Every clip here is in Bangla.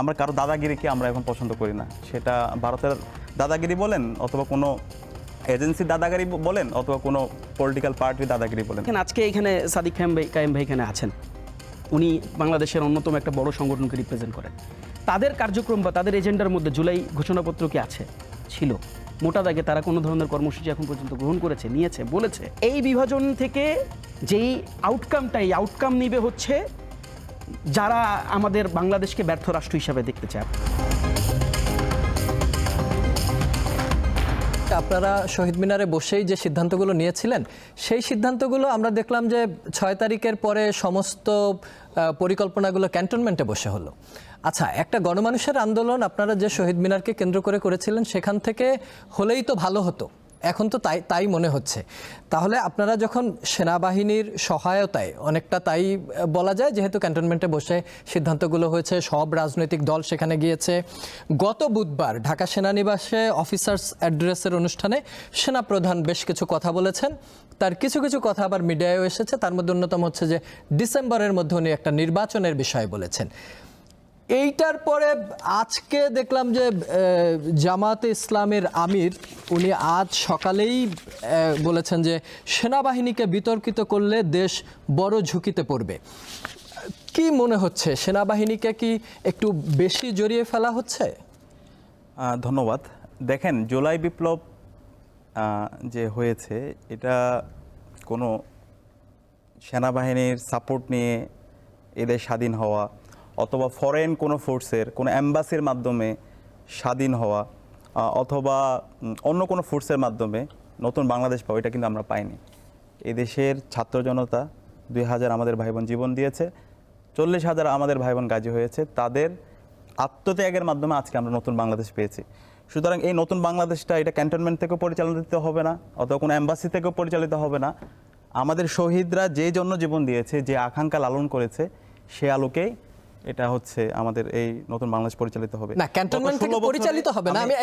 আমরা কারও দাদাগিরিকে আমরা এখন পছন্দ করি না। সেটা ভারতের দাদাগিরি বলেন অথবা কোনো এজেন্সির দাদাগিরি বলেন অথবা কোনো পলিটিক্যাল পার্টির দাদাগিরি বলেন। এখানে আজকে এখানে সাদিক খাইম ভাই কায়েম ভাই এখানে আছেন। উনি বাংলাদেশের অন্যতম একটা বড় সংগঠনকে রিপ্রেজেন্ট করেন। তাদের কার্যক্রম বা তাদের এজেন্ডার মধ্যে জুলাই ঘোষণাপত্র কি আছে? ছিল। মোটা দাগে তারা কোনো ধরনের কর্মসূচি এখন পর্যন্ত গ্রহণ করেছে, নিয়েছে, বলেছে। এই বিভাজন থেকে যেই আউটকামটা এই আউটকাম নিবে হচ্ছে যারা আমাদের বাংলাদেশকে ব্যর্থ রাষ্ট্র হিসাবে দেখতে চায়। আপনারা শহীদ মিনারে বসেই যে সিদ্ধান্তগুলো নিয়েছিলেন, সেই সিদ্ধান্তগুলো আমরা দেখলাম যে ছয় তারিখের পরে সমস্ত পরিকল্পনাগুলো ক্যান্টনমেন্টে বসে হলো। আচ্ছা একটা গণমানুষের আন্দোলন আপনারা যে শহীদ মিনারকে কেন্দ্র করে করেছিলেন, সেখান থেকে হলেই তো ভালো হতো। এখন তো তাই তাই মনে হচ্ছে। তাহলে আপনারা যখন সেনাবাহিনীর সহায়তায়, অনেকটা তাই বলা যায়, যেহেতু ক্যান্টনমেন্টে বসে সিদ্ধান্তগুলো হয়েছে, সব রাজনৈতিক দল সেখানে গিয়েছে। গত বুধবার ঢাকা সেনানিবাসে অফিসার্স অ্যাড্রেসের অনুষ্ঠানে সেনাপ্রধান বেশ কিছু কথা বলেছেন। তার কিছু কিছু কথা আবার মিডিয়ায়ও এসেছে। তার মধ্যে অন্যতম হচ্ছে যে, ডিসেম্বরের মধ্যে উনি একটা নির্বাচনের বিষয়ে বলেছেন। এইটার পরে আজকে দেখলাম যে জামাতে ইসলামের আমির, উনি আজ সকালেই বলেছেন যে, সেনাবাহিনীকে বিতর্কিত করলে দেশ বড় ঝুঁকিতে পড়বে। কি মনে হচ্ছে? সেনাবাহিনীকে কি একটু বেশি জড়িয়ে ফেলা হচ্ছে? ধন্যবাদ। দেখেন, জুলাই বিপ্লব যে হয়েছে, এটা কোনো সেনাবাহিনীর সাপোর্ট নিয়ে এদের স্বাধীন হওয়া অথবা ফরেন কোনো ফোর্সের কোনো অ্যাম্বাসির মাধ্যমে স্বাধীন হওয়া অথবা অন্য কোনো ফোর্সের মাধ্যমে নতুন বাংলাদেশ পাওয়া, এটা কিন্তু আমরা পাইনি। এদেশের ছাত্র জনতা দুই হাজার আমাদের ভাই বোন জীবন দিয়েছে, চল্লিশ হাজার আমাদের ভাই বোন গাজী হয়েছে, তাদের আত্মত্যাগের মাধ্যমে আজকে আমরা নতুন বাংলাদেশ পেয়েছি। সুতরাং এই নতুন বাংলাদেশটা এটা ক্যান্টনমেন্ট থেকেও পরিচালিত হবে না, অথবা কোনো অ্যাম্বাসি থেকেও পরিচালিত হবে না। আমাদের শহীদরা যে জন্য জীবন দিয়েছে, যে আকাঙ্ক্ষা লালন করেছে, সে আলোকেই এটা হচ্ছে আমাদের এই নতুন বাংলাদেশ পরিচালিত হবে। না ক্যান্টনমেন্ট থেকে পরিচালিত হবে না। আমি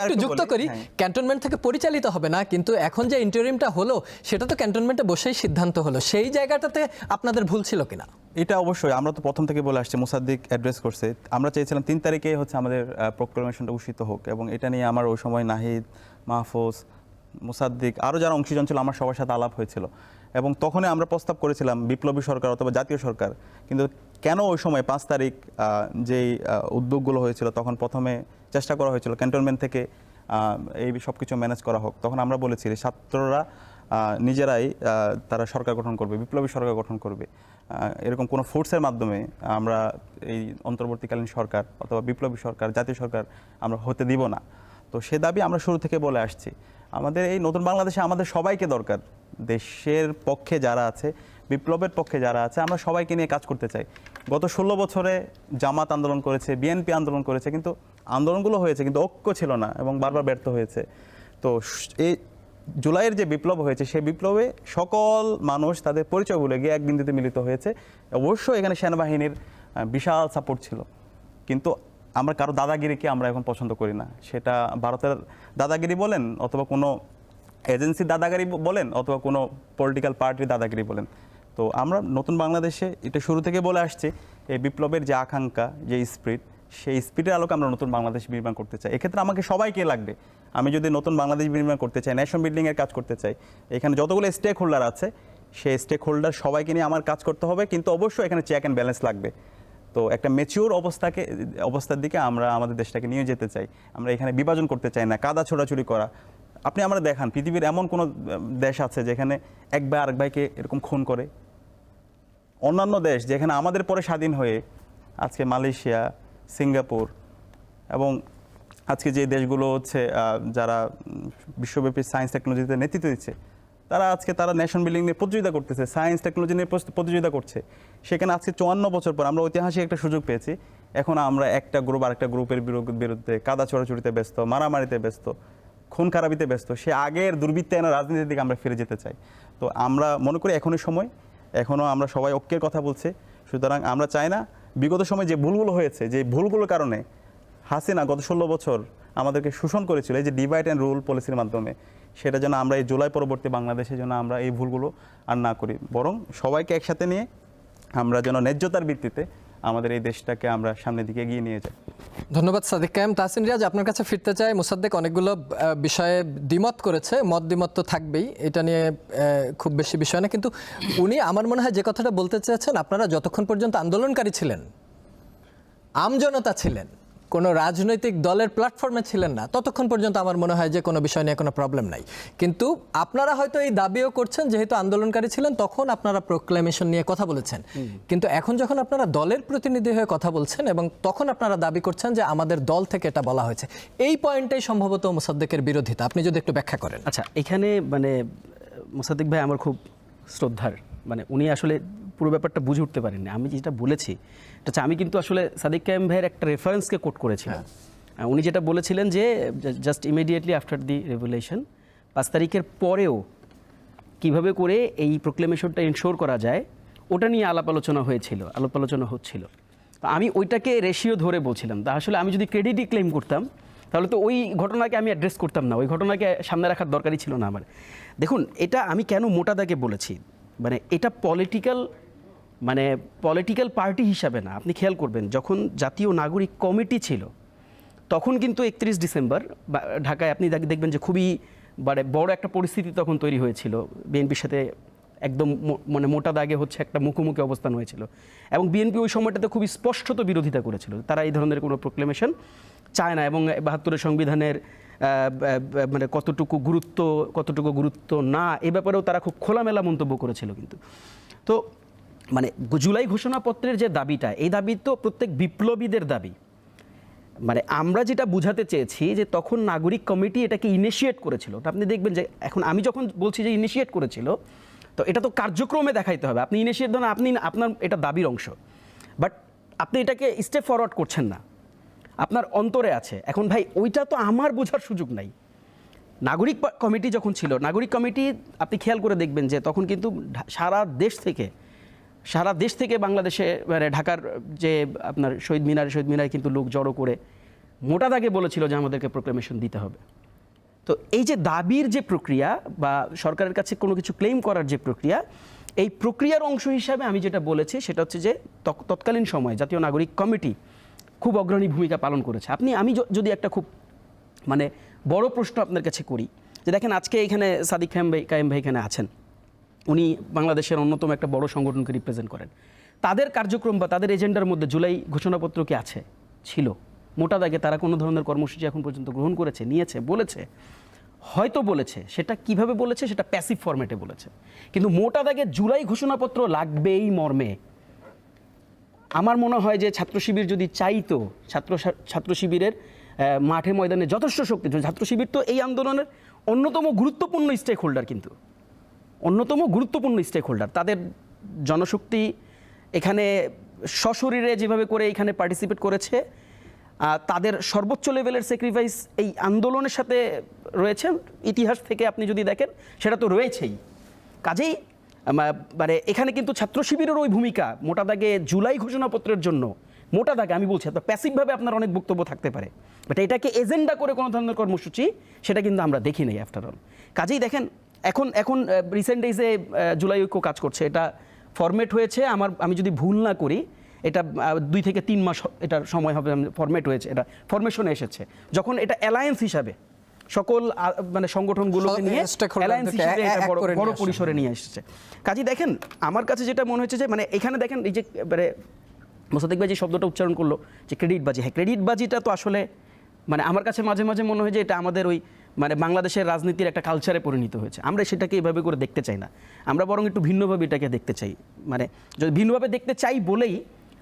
একটু যুক্ত করি। ক্যান্টনমেন্ট থেকে পরিচালিত হবে না কিন্তু এখন যে ইন্টারিমটা হলো সেটা তো ক্যান্টনমেন্টে বসেই সিদ্ধান্ত হলো। সেই জায়গাটাতে আপনাদের ভুল ছিল কিনা? এটা অবশ্যই। আমরা তো প্রথম থেকে বলে আসছি মুসাদ্দিক অ্যাড্রেস করছে। আমরা চেয়েছিলাম তিন তারিখে হচ্ছে আমাদের প্রোক্লেমেশনটা ঘোষিত হোক এবং এটা নিয়ে আমার ওই সময় নাহিদ মাহফুজ মুসাদ্দিক আরও যারা অংশীজন ছিল আমার সবার সাথে আলাপ হয়েছিল। এবং তখনই আমরা প্রস্তাব করেছিলাম বিপ্লবী সরকার অথবা জাতীয় সরকার। কিন্তু কেন ওই সময় পাঁচ তারিখ যেই উদ্যোগগুলো হয়েছিল, তখন প্রথমে চেষ্টা করা হয়েছিল ক্যান্টনমেন্ট থেকে এই সব কিছু ম্যানেজ করা হোক। তখন আমরা বলেছি ছাত্ররা নিজেরাই তারা সরকার গঠন করবে, বিপ্লবী সরকার গঠন করবে। এরকম কোনো ফোর্সের মাধ্যমে আমরা এই অন্তর্বর্তীকালীন সরকার অথবা বিপ্লবী সরকার, জাতীয় সরকার আমরা হতে দিব না। তো সে দাবি আমরা শুরু থেকে বলে আসছি। আমাদের এই নতুন বাংলাদেশে আমাদের সবাইকে দরকার। দেশের পক্ষে যারা আছে, বিপ্লবের পক্ষে যারা আছে, আমরা সবাইকে নিয়ে কাজ করতে চাই। গত ষোলো বছরে জামাত আন্দোলন করেছে, বিএনপি আন্দোলন করেছে, কিন্তু আন্দোলনগুলো হয়েছে, কিন্তু ঐক্য ছিল না এবং বারবার ব্যর্থ হয়েছে। তো এই জুলাইয়ের যে বিপ্লব হয়েছে, সেই বিপ্লবে সকল মানুষ তাদের পরিচয় ভুলে গিয়ে এক বিন্দুতে মিলিত হয়েছে। অবশ্যই এখানে সেনাবাহিনীর বিশাল সাপোর্ট ছিল। কিন্তু আমরা কারও দাদাগিরিকে আমরা এখন পছন্দ করি না। সেটা ভারতের দাদাগিরি বলেন অথবা কোনো এজেন্সির দাদাগিরি বলেন অথবা কোনো পলিটিক্যাল পার্টির দাদাগিরি বলেন। তো আমরা নতুন বাংলাদেশে এটা শুরু থেকে বলে আসছি, এই বিপ্লবের যে আকাঙ্ক্ষা, যে স্পিরিট সেই স্পিরিটের আলোকে আমরা নতুন বাংলাদেশ নির্মাণ করতে চাই। এক্ষেত্রে আমাকে সবাইকে লাগবে। আমি যদি নতুন বাংলাদেশ নির্মাণ করতে চাই ন্যাশন বিল্ডিংয়ের কাজ করতে চাই, এখানে যতগুলো স্টেক হোল্ডার আছে, সেই স্টেক হোল্ডার সবাইকে নিয়ে আমার কাজ করতে হবে, কিন্তু অবশ্যই এখানে চেক অ্যান্ড ব্যালেন্স লাগবে। তো একটা মেচিওর অবস্থাকে, অবস্থার দিকে আমরা আমাদের দেশটাকে নিয়ে যেতে চাই। আমরা এখানে বিভাজন করতে চাই না, কাদা ছোড়াছুড়ি করা। আপনি আমরা দেখান, পৃথিবীর এমন কোনো দেশ আছে যেখানে এক ভাই আরেক ভাইকে এরকম খুন করে? অন্যান্য দেশ যেখানে আমাদের পরে স্বাধীন হয়ে আজকে মালয়েশিয়া, সিঙ্গাপুর এবং আজকে যে দেশগুলো হচ্ছে যারা বিশ্বব্যাপী সায়েন্স টেকনোলজিতে নেতৃত্ব দিচ্ছে তারা আজকে তারা নেশন বিল্ডিং নিয়ে প্রতিযোগিতা করতেছে সায়েন্স টেকনোলজি নিয়ে প্রতিযোগিতা করছে। সেখানে আজকে চুয়ান্ন বছর পর আমরা ঐতিহাসিক একটা সুযোগ পেয়েছি। এখন আমরা একটা গ্রুপ আরেকটা গ্রুপের বিরু- বিরুদ্ধে কাদা চড়াচড়িতে ব্যস্ত, মারামারিতে ব্যস্ত, খুন খারাপিতে ব্যস্ত, সে আগের দুর্বৃত্তায়ন রাজনীতির দিকে আমরা ফিরে যেতে চাই। তো আমরা মনে করি এখনই সময়, এখনও আমরা সবাই ঐক্যের কথা বলছি। সুতরাং আমরা চাই না, বিগত সময় যে ভুলগুলো হয়েছে, যে ভুলগুলোর কারণে হাসিনা গত ষোলো বছর আমাদেরকে শোষণ করেছিল, এই যে ডিভাইড অ্যান্ড রুল পলিসির মাধ্যমে। সেটা যেন আমরা এই জুলাই পরবর্তী বাংলাদেশে যেন আমরা এই ভুলগুলো আর না করি। বরং সবাইকে একসাথে নিয়ে আমরা যেন ন্যায্যতার ভিত্তিতে আমাদের এই দেশটাকে আমরা সামনের দিকে এগিয়ে নিয়ে যাই। ধন্যবাদ সাদিক কায়েম। তাহসিন রিয়াজ, আপনার কাছে ফিরতে চাই, মুসাদ্দেক অনেকগুলো বিষয়ে দ্বিমত করেছে, মত দ্বিমত তো থাকবেই, এটা নিয়ে খুব বেশি বিষয় না। কিন্তু উনি আমার মনে হয় যে কথাটা বলতে চেয়েছেন, আপনারা যতক্ষণ পর্যন্ত আন্দোলনকারী ছিলেন, আমজনতা ছিলেন কোনো রাজনৈতিক দলের প্ল্যাটফর্মে ছিলেন না। ততক্ষণ পর্যন্ত আমার মনে হয় যে কোনো বিষয় নিয়ে কোনো প্রবলেম নাই। কিন্তু আপনারা হয়তো এই দাবিও করছেন যেহেতু আন্দোলনকারী ছিলেন তখন আপনারা প্রোক্লেমেশন নিয়ে কথা বলেছেন। কিন্তু এখন যখন আপনারা দলের প্রতিনিধি হয়ে কথা বলছেন এবং তখন আপনারা দাবি করছেন যে আমাদের দল থেকে এটা বলা হয়েছে এই পয়েন্টটাই সম্ভবত মোসাদ্দেকের বিরোধিতা। আপনি যদি একটু ব্যাখ্যা করেন। আচ্ছা এখানে মানে মোসাদ্দিক ভাই আমার খুব শ্রদ্ধার। মানে উনি আসলে পুরো ব্যাপারটা বুঝে উঠতে পারেননি আমি যেটা বলেছি এটা হচ্ছে আমি কিন্তু আসলে সাদিক কায়েম ভাইয়ের একটা রেফারেন্সকে কোট করেছিলাম। উনি যেটা বলেছিলেন যে just immediately after the revolution পাঁচ তারিখের পরেও কীভাবে করে এই প্রোক্লেমেশনটা ইনশোর করা যায় ওটা নিয়ে আলাপ আলোচনা হয়েছিল আলাপ আলোচনা হচ্ছিল। তো আমি ওইটাকে রেশিও ধরে বলছিলাম। তা আসলে আমি যদি ক্রেডিটই ক্লেম করতাম তাহলে তো ওই ঘটনাকে আমি অ্যাড্রেস করতাম না ওই ঘটনাকে সামনে রাখার দরকারই ছিল না আমার। দেখুন এটা আমি কেন মোটা দাগে বলেছি? মানে এটা পলিটিক্যাল মানে পলিটিক্যাল পার্টি হিসাবে না, আপনি খেয়াল করবেন, যখন জাতীয় নাগরিক কমিটি ছিল, তখন কিন্তু একত্রিশ ডিসেম্বর ঢাকায় আপনি দেখবেন যে খুবই মানে বড় একটা পরিস্থিতি তখন তৈরি হয়েছিল। বিএনপির সাথে একদম মানে মোটা দাগে হচ্ছে একটা মুখোমুখি অবস্থান হয়েছিল। এবং বিএনপি ওই সময়টাতে খুবই স্পষ্টত বিরোধিতা করেছিল। তারা এই ধরনের কোনো প্রোক্লেমেশন চায় না এবং বাহাত্তরের সংবিধানের মানে কতটুকু গুরুত্ব কতটুকু গুরুত্ব না, এ ব্যাপারেও তারা খুব খোলামেলা মন্তব্য করেছিল কিন্তু। তো মানে জুলাই ঘোষণাপত্রের যে দাবিটা, এই দাবি তো প্রত্যেক বিপ্লবীদের দাবি। মানে আমরা যেটা বুঝাতে চেয়েছি যে তখন নাগরিক কমিটি এটাকে ইনিশিয়েট করেছিল। আপনি দেখবেন যে এখন আমি যখন বলছি যে ইনিশিয়েট করেছিল, তো এটা তো কার্যক্রমে দেখাইতে হবে। আপনি ইনিশিয়েট ধরেন, আপনি আপনার এটা দাবির অংশ। বাট আপনি এটাকে স্টেপ ফরওয়ার্ড করছেন না। আপনার অন্তরে আছে। এখন ভাই, ওইটা তো আমার বোঝার সুযোগ নাই। নাগরিক কমিটি যখন ছিল, নাগরিক কমিটি, আপনি খেয়াল করে দেখবেন যে তখন কিন্তু সারা দেশ থেকে সারা দেশ থেকে বাংলাদেশে মানে ঢাকার যে আপনার শহীদ মিনার, শহীদ মিনারে কিন্তু লোক জড়ো করে মোটা দাগে বলেছিল যে আমাদেরকে প্রোক্লেমেশন দিতে হবে। তো এই যে দাবির যে প্রক্রিয়া বা সরকারের কাছে কোনো কিছু ক্লেম করার যে প্রক্রিয়া, এই প্রক্রিয়ার অংশ হিসাবে আমি যেটা বলেছি সেটা হচ্ছে যে তৎকালীন সময় জাতীয় নাগরিক কমিটি খুব অগ্রণী ভূমিকা পালন করেছে। আপনি, আমি যদি একটা খুব মানে বড় প্রশ্ন আপনার কাছে করি, যে দেখেন আজকে এখানে সাদিক খায়েম ভাই, কায়েম ভাই এখানে আছেন। উনি বাংলাদেশের অন্যতম একটা বড় সংগঠনকে রিপ্রেজেন্ট করেন। তাদের কার্যক্রম বা তাদের এজেন্ডার মধ্যে জুলাই ঘোষণাপত্র কি আছে? ছিল। মোটা দাগে তারা কোনো ধরনের কর্মসূচি এখন পর্যন্ত গ্রহণ করেছে, নিয়েছে, বলেছে। হয়তো বলেছে। সেটা কীভাবে বলেছে? সেটা প্যাসিভ ফরম্যাটে বলেছে। কিন্তু মোটা দাগে জুলাই ঘোষণাপত্র লাগবেই মর্মে। আমার মনে হয় যে ছাত্র শিবির যদি চাইতো, ছাত্র ছাত্র শিবিরের মাঠে ময়দানে যথেষ্ট শক্তি ছাত্র শিবির তো এই আন্দোলনের অন্যতম গুরুত্বপূর্ণ স্টেক হোল্ডার কিন্তু। অন্যতম গুরুত্বপূর্ণ স্টেক হোল্ডার তাদের জনশক্তি এখানে সশরীরে যেভাবে করে এখানে পার্টিসিপেট করেছে তাদের সর্বোচ্চ লেভেলের স্যাক্রিফাইস এই আন্দোলনের সাথে রয়েছে। ইতিহাস থেকে আপনি যদি দেখেন, সেটা তো রয়েছেই। কাজেই মানে এখানে কিন্তু ছাত্র শিবিরের ওই ভূমিকা, মোটা দাগে জুলাই ঘোষণাপত্রের জন্য, মোটা দাগে আমি বলছি আপনার প্যাসিভভাবে আপনার অনেক বক্তব্য থাকতে পারে। বাট এটাকে এজেন্ডা করে কোনো ধরনের কর্মসূচি, সেটা কিন্তু আমরা দেখি নাই আফটার অল কাজেই দেখেন এখন এখন রিসেন্ট ডেজে জুলাই ঐক্য কাজ করছে। এটা ফরম্যাট হয়েছে আমার আমি যদি ভুল না করি এটা দুই থেকে তিন মাস এটার সময় হবে ফরম্যাট হয়েছে এটা ফরমেশনে এসেছে। যখন এটা অ্যালায়েন্স হিসাবে সকল মানে সংগঠনগুলোকে নিয়ে অ্যালায়েন্স হিসেবে এটা বড়। পরিসরে নিয়ে এসেছে। কাজে দেখেন আমার কাছে যেটা মনে হচ্ছে যে মানে এখানে দেখেন এই যে মানে মোসাদ্দিক ভাই যে শব্দটা উচ্চারণ করল যে ক্রেডিট বাজি হ্যাঁ ক্রেডিট বাজিটা তো আসলে মানে আমার কাছে মাঝে মাঝে মনে হয় যে এটা আমাদের ওই মানে বাংলাদেশের রাজনীতির একটা কালচারে পরিণত হয়েছে। আমরা সেটাকে এইভাবে করে দেখতে চাই না। আমরা বরং একটু ভিন্নভাবে এটাকে দেখতে চাই। মানে যদি ভিন্নভাবে দেখতে চাই বলেই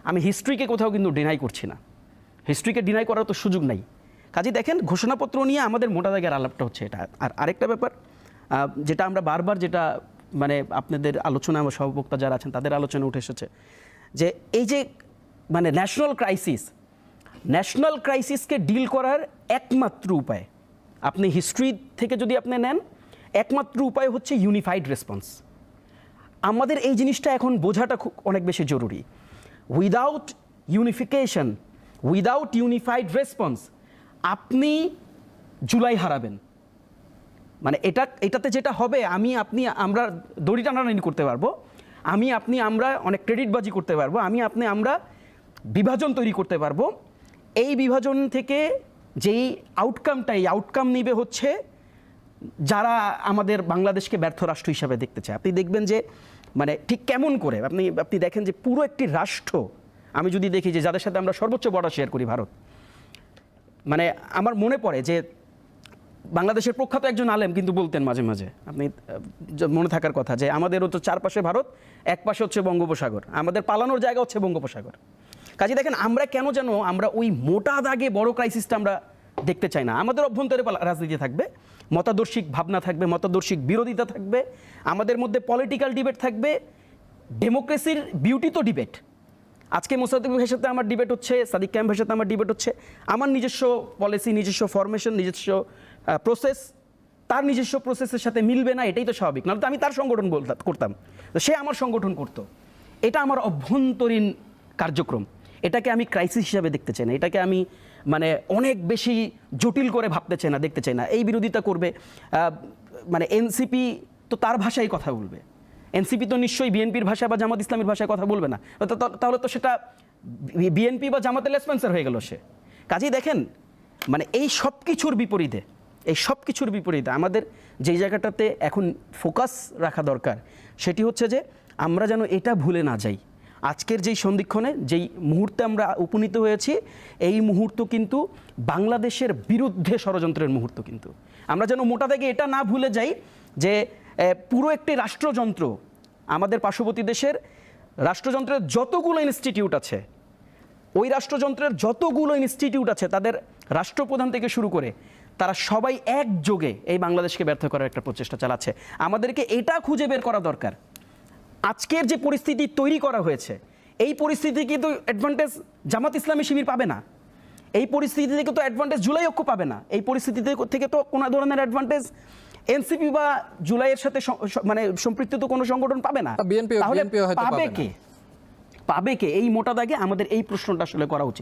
আমি হিস্ট্রিকে কোথাও কিন্তু ডিনাই করছি না। হিস্ট্রিকে ডিনাই করার তো সুযোগ নাই। কাজে দেখেন, ঘোষণাপত্র নিয়ে আমাদের মোটা দাগের আলাপটা হচ্ছে এটা। আর আরেকটা ব্যাপার যেটা আমরা বারবার যেটা মানে আপনাদের আলোচনা আমার সহবক্তা যারা আছেন তাদের আলোচনা উঠে এসেছে যে এই যে মানে ন্যাশনাল ক্রাইসিস ন্যাশনাল ক্রাইসিসকে ডিল করার একমাত্র উপায় আপনি হিস্ট্রি থেকে যদি আপনি নেন, একমাত্র উপায় হচ্ছে ইউনিফাইড রেসপন্স আমাদের এই জিনিসটা এখন বোঝাটা খুব অনেক বেশি জরুরি। Without unification without unified response আপনি জুলাই হারাবেন। মানে এটা, এটাতে যেটা হবে, আমি, আপনি, আমরা দড়ি টানাটানি করতে পারব। আমি, আপনি, আমরা অনেক ক্রেডিটবাজি করতে পারব। আমি, আপনি, আমরা বিভাজন তৈরি করতে পারব। এই বিভাজন থেকে যেই আউটকামটা এই আউটকাম নিবে হচ্ছে যারা আমাদের বাংলাদেশকে ব্যর্থ রাষ্ট্র হিসাবে দেখতে চায়। আপনি দেখবেন যে মানে ঠিক কেমন করে, আপনি আপনি দেখেন যে পুরো একটি রাষ্ট্র, আমি যদি দেখি যে যাদের সাথে আমরা সর্বোচ্চ বর্ডার শেয়ার করি ভারত মানে আমার মনে পড়ে যে বাংলাদেশের প্রখ্যাত একজন আলেম কিন্তু বলতেন মাঝে মাঝে, আপনি মনে থাকার কথা যে আমাদেরও তো চারপাশে ভারত এক পাশে হচ্ছে বঙ্গোপসাগর, আমাদের পালানোর জায়গা হচ্ছে বঙ্গোপসাগর। কাজে দেখেন, আমরা কেন যেন আমরা ওই মোটা দাগে বড় ক্রাইসিসটা আমরা দেখতে চাই না। আমাদের অভ্যন্তরে রাজনীতি থাকবে, মতাদর্শিক ভাবনা থাকবে, মতাদর্শিক বিরোধিতা থাকবে, আমাদের মধ্যে পলিটিক্যাল ডিবেট থাকবে ডেমোক্রেসির বিউটি তো ডিবেট আজকে মোসাদ্দিক ভাইয়ের সাথে আমার ডিবেট হচ্ছে, সাদিক ক্যাম্প ভাইয়ের সাথে আমার ডিবেট হচ্ছে। আমার নিজস্ব পলিসি নিজস্ব ফরমেশন নিজস্ব প্রসেস তার নিজস্ব প্রসেসের সাথে মিলবে না, এটাই তো স্বাভাবিক। নাহলে তো আমি তার সংগঠন বলতাম করতাম। সে আমার সংগঠন করত। এটা আমার অভ্যন্তরীণ কার্যক্রম। এটাকে আমি ক্রাইসিস হিসাবে দেখতে চাই না। এটাকে আমি মানে অনেক বেশি জটিল করে ভাবতে চাই না, দেখতে চাই না। এই বিরোধিতা করবে মানে এনসিপি তো তার ভাষায় কথা বলবে। এনসিপি তো নিশ্চয়ই বিএনপির ভাষা বা জামাত ইসলামের ভাষায় কথা বলবে না। তাহলে তো সেটা বিএনপি বা জামাতের লেসপেন্সার হয়ে গেল সে। কাজেই দেখেন মানে এই সব কিছুর বিপরীতে, এই সব কিছুর বিপরীতে আমাদের যেই জায়গাটাতে এখন ফোকাস রাখা দরকার, সেটি হচ্ছে যে আমরা যেন এটা ভুলে না যাই। আজকের যেই সন্ধিক্ষণে, যেই মুহূর্তে আমরা উপনীত হয়েছি, এই মুহূর্ত কিন্তু বাংলাদেশের বিরুদ্ধে ষড়যন্ত্রের মুহূর্ত কিন্তু। আমরা যেন মোটা থেকে এটা না ভুলে যাই যে পুরো একটি রাষ্ট্রযন্ত্র আমাদের পার্শ্ববর্তী দেশের রাষ্ট্রযন্ত্রের যতগুলো ইনস্টিটিউট আছে, ওই রাষ্ট্রযন্ত্রের যতগুলো ইনস্টিটিউট আছে, তাদের রাষ্ট্রপ্রধান থেকে শুরু করে তারা সবাই একযোগে এই বাংলাদেশকে ব্যর্থ করার একটা প্রচেষ্টা চালাচ্ছে। আমাদেরকে এটা খুঁজে বের করা দরকার। আজকের যে পরিস্থিতি তৈরি করা হয়েছে এই পরিস্থিতি কিন্তু অ্যাডভান্টেজ জামাত ইসলামী শিবির পাবে না। এই পরিস্থিতি থেকে তো অ্যাডভান্টেজ জুলাই ঐক্য পাবে না। এই পরিস্থিতি থেকে- তো কোনো ধরনের অ্যাডভান্টেজ এনসিপি বা জুলাইয়ের সাথে মানে সম্পৃক্ত তো কোনো সংগঠন পাবে না। তাহলে পাবে কে? পাবে কে? এই মোটা দাগে আমাদের এই প্রশ্নটা আসলে করা উচিত।